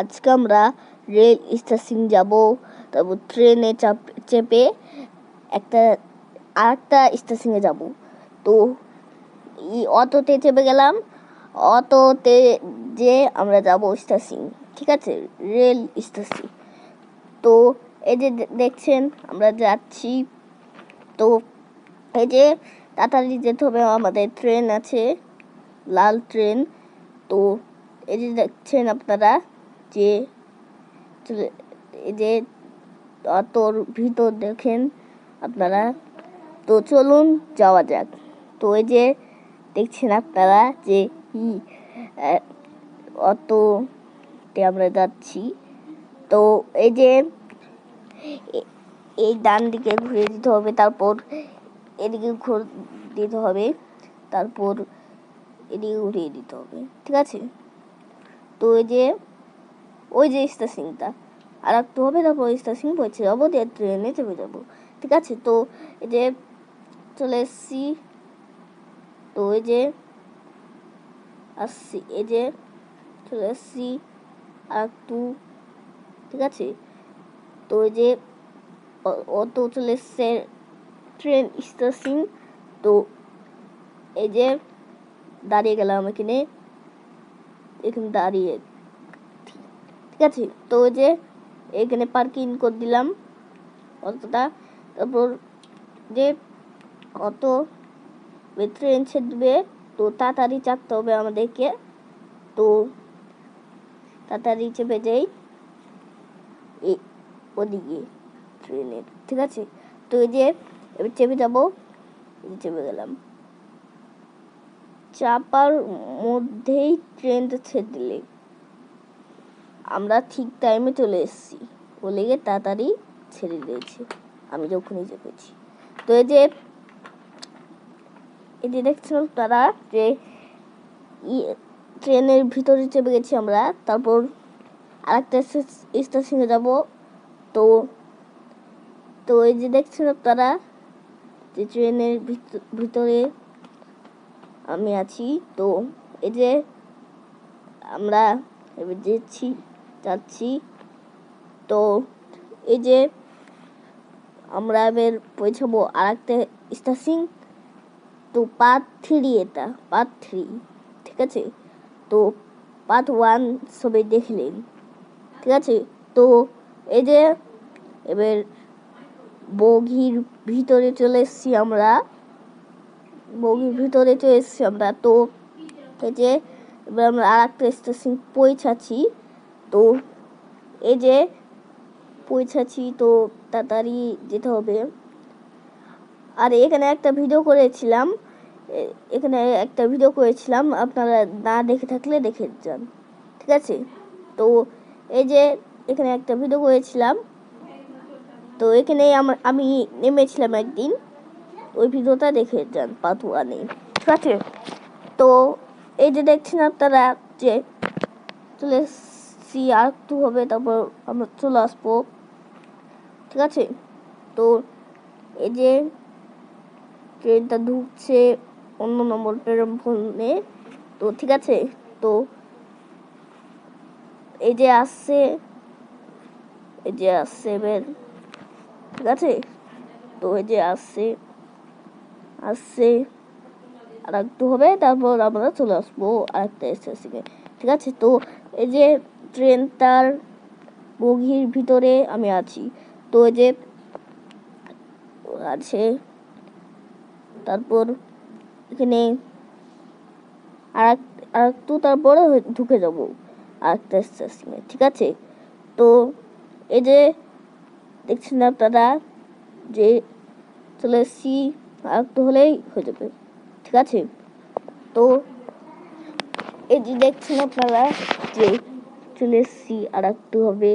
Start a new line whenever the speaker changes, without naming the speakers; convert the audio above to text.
আজকে আমরা rail station যাব। তারপর ট্রেনে চাপ একটা, আরেকটা স্টেশনে যাব। তো অটোতে চেপে গেলাম। অটোতে যে আমরা যাব স্টেশন ঠিক আছে? রেল স্টেশন তো এই যে দেখছেন, আমরা যাচ্ছি। তো এই যে তাড়াতাড়ি যেতে হবে, আমাদের ট্রেন আছে, লাল ট্রেন তো এই যে দেখছেন আপনারা যে যে অতর ভিতর দেখেন আপনারা তো চলুন যাওয়া যাক। তো এই যে দেখছেন আপনারা যে ই আহ, আমরা যাচ্ছি। তো এই যে এই ডান দিকে ঘুরে দিতে হবে তারপর এদিকে ঘুর দিতে হবে তারপর এদিকে ঘুরিয়ে দিতে হবে ঠিক আছে? তো এই যে ওই যে স্টেশনটা আর একটু হবে, তারপর ওই স্টেশন পৌঁছে যাব দিয়ে ট্রেনে চেপে যাব। ঠিক আছে, তো এই যে চলে এসছি। তো ওই যে আসছি, এই যে চলে এসছি আর একটু, ঠিক আছে? তো ওই যে অ- অটো চলে এসছে, ট্রেন স্টেশন তো এই যে দাঁড়িয়ে গেলাম এখানে এখানে দাঁড়িয়ে আছে। তো ওই যে এখানে পার্কিং করে দিলাম অতটা। তারপর যে অত ট্রেন ছেড়বে তো তাড়াতাড়ি চাপতে হবে আমাদেরকে। তো তাড়াতাড়ি চেপে যাই ওদিকে ট্রেনের ঠিক আছে? তো এই যে এবার চেপে যাব চেপে গেলাম। চাপার মধ্যেই ট্রেনটা ছেড়ে দিলে। আমরা ঠিক টাইমে চলে এসেছি। ও লেগে তাড়াতাড়ি ছেড়ে দিয়েছে। আমি যখনই চেপেছি তো এই যে এই যে দেখছেন তারা যে ট্রেনের ভিতরে চেপে গেছি আমরা, তারপর আরেকটা স্টেশনে যাব। তো তো এই যে দেখছেন আপনারা যে ট্রেনের ভিত- ভিতরে আমি আছি। তো এই যে আমরা এবার যেছি যাচ্ছি। তো এই যে আমরা এবার পৌঁছাবো আর একটা স্টেশন, তো পার্ট থ্রি এটা পার্ট থ্রি ঠিক আছে? তো পার্ট ওয়ান সবাই দেখলেন, ঠিক আছে? তো এই যে এবার বগির ভিতরে চলে এসেছি আমরা, বগির ভিতরে চলে এসেছি আমরা। তো এই যে এবার আমরা আর একটা স্টেশন পৌঁছাচ্ছি। তো এই যে পৌঁছাচ্ছি, তো তাড়াতাড়ি যেতে হবে। আর এখানে একটা ভিডিও করেছিলাম এখানে একটা ভিডিও করেছিলাম, আপনারা না দেখে থাকলে দেখে যান, ঠিক আছে? তো এই যে এখানে একটা ভিডিও করেছিলাম, তো এখানে আমার আমি নেমেছিলাম একদিন, ওই ভিডিওটা দেখে যান পাতুয়া নেই ঠিক আছে? তো এই যে দেখছেন আপনারা যে, চলে এসছি আর একটু হবে, তারপর আমরা চলে আসব। ঠিক আছে? তো এই যে ট্রেনটা ঢুকছে অন্য নম্বর ফোনে তো ঠিক আছে? তো এই যে আসছে, এই যে আসছে এবার, ঠিক আছে? তো এই যে আসছে আসছে আর একটু হবে, তারপর আমরা চলে আসব আরেকটা স্টেশনে ঠিক আছে? তো এই যে ট্রেনটার বগির ভিতরে আমি আছি। তো এই যে আছে, তারপর এখানে আর আর একটু তারপরে ঢুকে যাব আরেকটা স্টেশনে ঠিক আছে? তো এই যে দেখছেন আপনারা যে চলে এসছি আর হলেই হয়ে যাবে, ঠিক আছে? তো এই যে দেখছেন আপনারা যে চলে এসছি আর একটু হবে